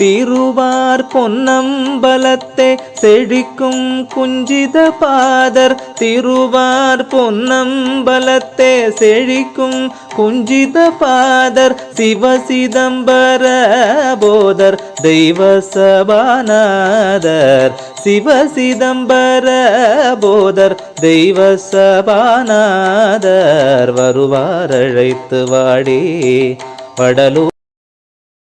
திருவார் பொன்னம்பலத்தை செழிக்கும் குஞ்சித பாதர். திருவார் பொன்னம்பலத்தை செழிக்கும் குஞ்சித பாதர். சிவசிதம்பர போதர் தெய்வ சபாநாதர் சிவசிதம்பர போதர் தெய்வ சபாநாதர் வருவார் அழைத்து வாடி வடலூர்